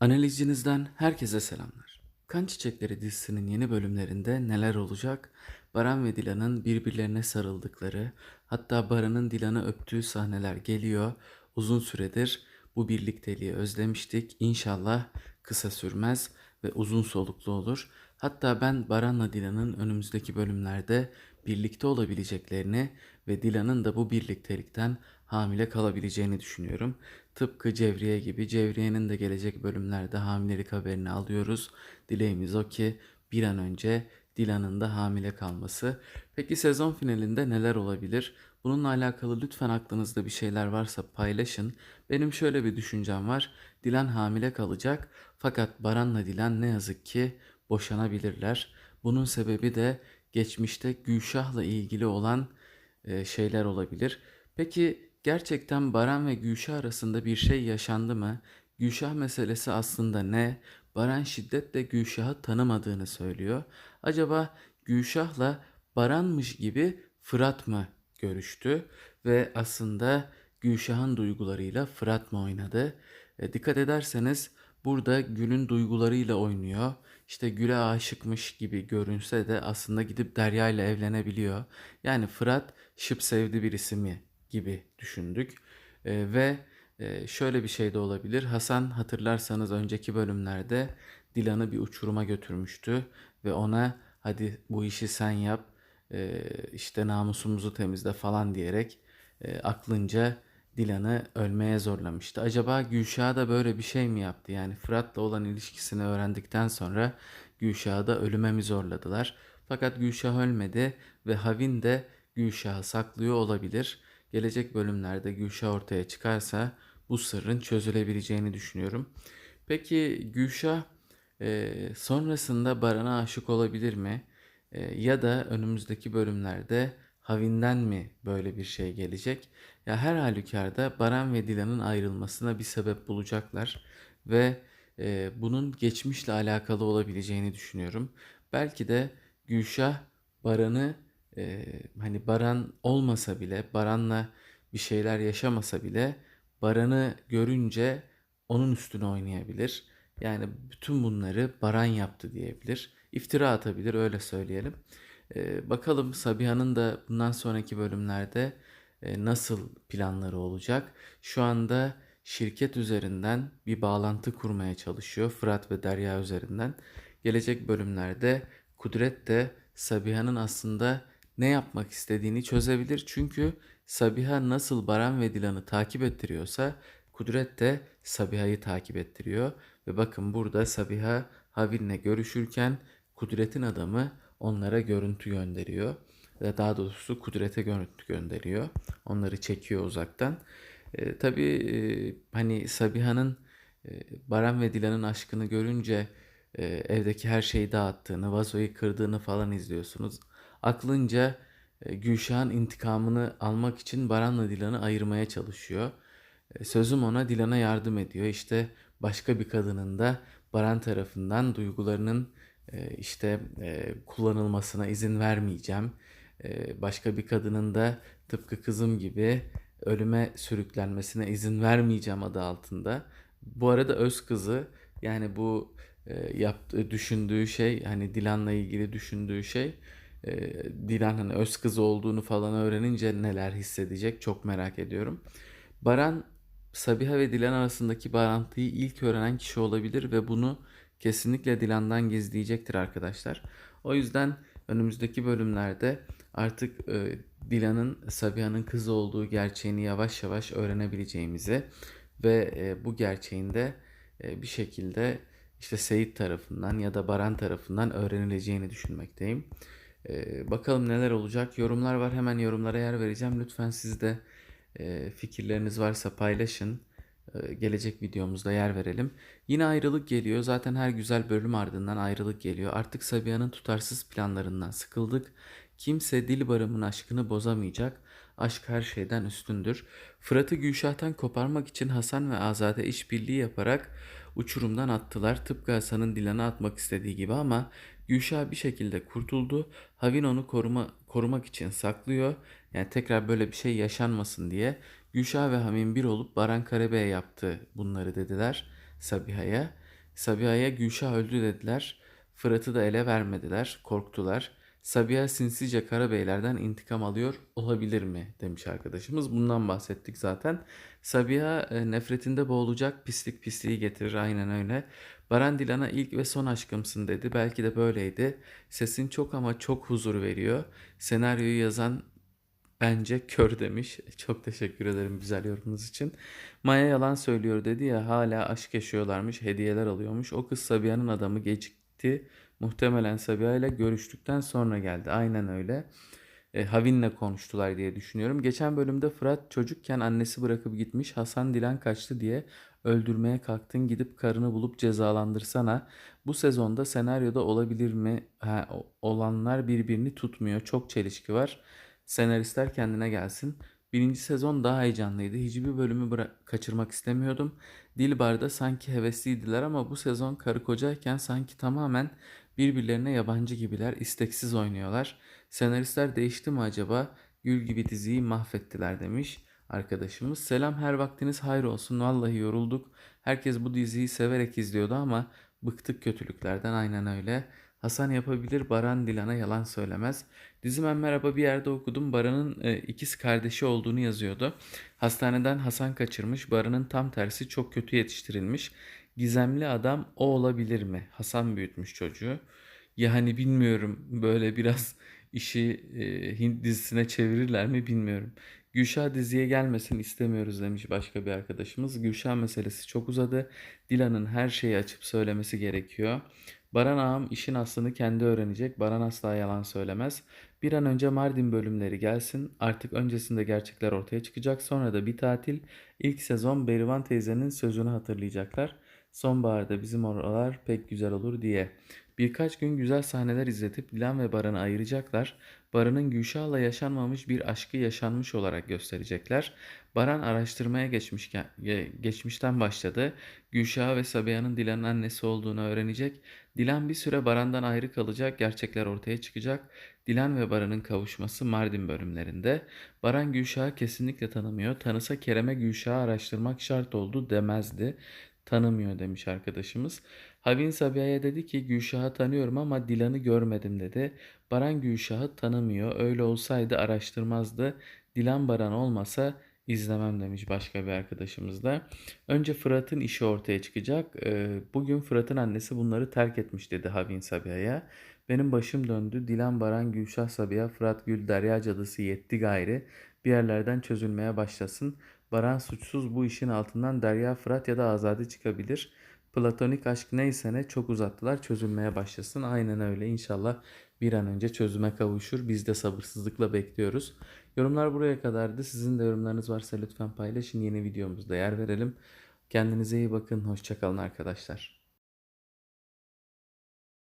Analizcinizden herkese selamlar. Kan Çiçekleri dizisinin yeni bölümlerinde neler olacak? Baran ve Dilan'ın birbirlerine sarıldıkları, hatta Baran'ın Dilan'ı öptüğü sahneler geliyor. Uzun süredir bu birlikteliği özlemiştik. İnşallah kısa sürmez ve uzun soluklu olur. Hatta ben Baran'la Dilan'ın önümüzdeki bölümlerde birlikte olabileceklerini ve Dilan'ın da bu birliktelikten hamile kalabileceğini düşünüyorum. Tıpkı Cevriye gibi Cevriye'nin de gelecek bölümlerde hamilelik haberini alıyoruz. Dileğimiz o ki bir an önce Dilan'ın da hamile kalması. Peki sezon finalinde neler olabilir? Bununla alakalı lütfen aklınızda bir şeyler varsa paylaşın. Benim şöyle bir düşüncem var. Dilan hamile kalacak fakat Baran'la Dilan ne yazık ki boşanabilirler. Bunun sebebi de geçmişte Gülşah'la ilgili olan e, şeyler olabilir. Peki gerçekten Baran ve Gülşah arasında bir şey yaşandı mı? Gülşah meselesi aslında ne? Baran şiddetle Gülşah'ı tanımadığını söylüyor. Acaba Gülşah'la Baran'mış gibi Fırat mı görüştü ve aslında Gülşah'ın duygularıyla Fırat mı oynadı? E, dikkat ederseniz burada Gül'ün duygularıyla oynuyor. İşte Gül'e aşıkmış gibi görünse de aslında gidip Derya ile evlenebiliyor. Yani Fırat şıp sevdi birisi mi gibi düşündük. E, ve e, şöyle bir şey de olabilir. Hasan hatırlarsanız önceki bölümlerde Dilan'ı bir uçuruma götürmüştü ve ona hadi bu işi sen yap e, işte namusumuzu temizle falan diyerek e, aklınca Dilan'ı ölmeye zorlamıştı. Acaba Gülşah da böyle bir şey mi yaptı? Yani Fırat'la olan ilişkisini öğrendikten sonra Gülşah'ı da ölüme mi zorladılar? Fakat Gülşah ölmedi ve Havin de Gülşah'ı saklıyor olabilir. Gelecek bölümlerde Gülşah ortaya çıkarsa bu sırrın çözülebileceğini düşünüyorum. Peki Gülşah e, sonrasında Baran'a aşık olabilir mi? E, ya da önümüzdeki bölümlerde Havin'den mi böyle bir şey gelecek? Ya her halükarda Baran ve Dilan'ın ayrılmasına bir sebep bulacaklar ve e, bunun geçmişle alakalı olabileceğini düşünüyorum. Belki de Gülşah Baran'ı e, hani Baran olmasa bile, Baran'la bir şeyler yaşamasa bile Baran'ı görünce onun üstüne oynayabilir. Yani bütün bunları Baran yaptı diyebilir. İftira atabilir öyle söyleyelim. Ee, bakalım Sabiha'nın da bundan sonraki bölümlerde e, nasıl planları olacak. Şu anda şirket üzerinden bir bağlantı kurmaya çalışıyor. Fırat ve Derya üzerinden. Gelecek bölümlerde Kudret de Sabiha'nın aslında ne yapmak istediğini çözebilir. Çünkü Sabiha nasıl Baran ve Dilan'ı takip ettiriyorsa Kudret de Sabiha'yı takip ettiriyor. Ve bakın burada Sabiha Havin'le görüşürken Kudret'in adamı onlara görüntü gönderiyor. Ve daha doğrusu Kudret'e görüntü gönderiyor. Onları çekiyor uzaktan. E, tabii e, hani Sabiha'nın e, Baran ve Dilan'ın aşkını görünce e, evdeki her şeyi dağıttığını, vazoyu kırdığını falan izliyorsunuz. Aklınca e, Gülşah'ın intikamını almak için Baran'la Dilan'ı ayırmaya çalışıyor. E, sözüm ona Dilan'a yardım ediyor. İşte başka bir kadının da Baran tarafından duygularının e, işte kullanılmasına izin vermeyeceğim. Başka bir kadının da tıpkı kızım gibi ölüme sürüklenmesine izin vermeyeceğim adı altında. Bu arada öz kızı yani bu yaptığı düşündüğü şey hani Dilan'la ilgili düşündüğü şey e, Dilan hani öz kızı olduğunu falan öğrenince neler hissedecek çok merak ediyorum. Baran Sabiha ve Dilan arasındaki bağlantıyı ilk öğrenen kişi olabilir ve bunu kesinlikle Dilan'dan gizleyecektir arkadaşlar. O yüzden önümüzdeki bölümlerde artık e, Dilan'ın Sabiha'nın kızı olduğu gerçeğini yavaş yavaş öğrenebileceğimizi ve e, bu gerçeğin de e, bir şekilde işte Seyit tarafından ya da Baran tarafından öğrenileceğini düşünmekteyim. E, bakalım neler olacak. Yorumlar var. Hemen yorumlara yer vereceğim. Lütfen siz de e, fikirleriniz varsa paylaşın. E, gelecek videomuzda yer verelim. Yine ayrılık geliyor. Zaten her güzel bölüm ardından ayrılık geliyor. Artık Sabiha'nın tutarsız planlarından sıkıldık. Kimse Dilbarım'ın aşkını bozamayacak. Aşk her şeyden üstündür. Fırat'ı Gülşah'tan koparmak için Hasan ve Azade işbirliği yaparak uçurumdan attılar. Tıpkı Hasan'ın Dilan'ı atmak istediği gibi ama Gülşah bir şekilde kurtuldu. Havin onu koruma, korumak için saklıyor. Yani tekrar böyle bir şey yaşanmasın diye. Gülşah ve Havin bir olup Baran Karabey'e yaptı bunları dediler Sabiha'ya. Sabiha'ya Gülşah öldü dediler. Fırat'ı da ele vermediler, korktular. Sabiha sinsice Karabeylerden intikam alıyor olabilir mi demiş arkadaşımız. Bundan bahsettik zaten. Sabiha e, nefretinde boğulacak pislik pisliği getirir aynen öyle. Baran Dilan'a ilk ve son aşkımsın dedi. Belki de böyleydi. Sesin çok ama çok huzur veriyor. Senaryoyu yazan Bence kör demiş. Çok teşekkür ederim güzel yorumunuz için. Maya yalan söylüyor dedi ya hala aşk yaşıyorlarmış hediyeler alıyormuş. O kız Sabiha'nın adamı gecikti. Muhtemelen Sabiha ile görüştükten sonra geldi. Aynen öyle. E, Havin'le konuştular diye düşünüyorum. Geçen bölümde Fırat çocukken annesi bırakıp gitmiş. Hasan Dilan kaçtı diye öldürmeye kalktın. Gidip karını bulup cezalandırsana. Bu sezonda senaryoda olabilir mi? Ha, olanlar birbirini tutmuyor. Çok çelişki var. Senaristler kendine gelsin. Birinci sezon daha heyecanlıydı. Hiçbir bölümü kaçırmak istemiyordum. Dilbar'da sanki hevesliydiler ama bu sezon karı kocayken sanki tamamen birbirlerine yabancı gibiler, isteksiz oynuyorlar. Senaristler değişti mi acaba? Gül gibi diziyi mahvettiler demiş arkadaşımız. Selam her vaktiniz hayır olsun. Vallahi yorulduk. Herkes bu diziyi severek izliyordu ama bıktık kötülüklerden aynen öyle. Hasan yapabilir, Baran Dilan'a yalan söylemez. Dizim merhaba bir yerde okudum. Baran'ın e, ikiz kardeşi olduğunu yazıyordu. Hastaneden Hasan kaçırmış. Baran'ın tam tersi çok kötü yetiştirilmiş. Gizemli adam o olabilir mi? Hasan büyütmüş çocuğu. Yani bilmiyorum böyle biraz işi e, Hint dizisine çevirirler mi bilmiyorum. Gülşah diziye gelmesin istemiyoruz demiş başka bir arkadaşımız. Gülşah meselesi çok uzadı. Dilan'ın her şeyi açıp söylemesi gerekiyor. Baran ağam işin aslını kendi öğrenecek. Baran asla yalan söylemez. Bir an önce Mardin bölümleri gelsin. Artık öncesinde gerçekler ortaya çıkacak. Sonra da bir tatil. İlk sezon Berivan teyzenin sözünü hatırlayacaklar. Sonbaharda bizim oralar pek güzel olur diye. Birkaç gün güzel sahneler izletip Dilan ve Baran'ı ayıracaklar. Baran'ın Gülşah'la yaşanmamış bir aşkı yaşanmış olarak gösterecekler. Baran araştırmaya geçmişken, ge- geçmişten başladı. Gülşah ve Sabiha'nın Dilan'ın annesi olduğunu öğrenecek. Dilan bir süre Baran'dan ayrı kalacak, gerçekler ortaya çıkacak. Dilan ve Baran'ın kavuşması Mardin bölümlerinde. Baran Gülşah'ı kesinlikle tanımıyor. Tanısa Kerem'e Gülşah'ı araştırmak şart oldu demezdi. Tanımıyor demiş arkadaşımız. Havin Sabiha'ya dedi ki Gülşah'ı tanıyorum ama Dilan'ı görmedim dedi. Baran Gülşah'ı tanımıyor. Öyle olsaydı araştırmazdı. Dilan Baran olmasa izlemem demiş başka bir arkadaşımız da. Önce Fırat'ın işi ortaya çıkacak. Ee, bugün Fırat'ın annesi bunları terk etmiş dedi Havin Sabiha'ya. Benim başım döndü. Dilan Baran, Gülşah Sabiha, Fırat Gül, Derya Cadısı yetti gayri. Bir yerlerden çözülmeye başlasın. Baran suçsuz bu işin altından Derya, Fırat ya da Azade çıkabilir. Platonik aşk neyse ne çok uzattılar çözülmeye başlasın. Aynen öyle inşallah bir an önce çözüme kavuşur. Biz de sabırsızlıkla bekliyoruz. Yorumlar buraya kadardı. Sizin de yorumlarınız varsa lütfen paylaşın. Yeni videomuzda yer verelim. Kendinize iyi bakın. Hoşçakalın arkadaşlar.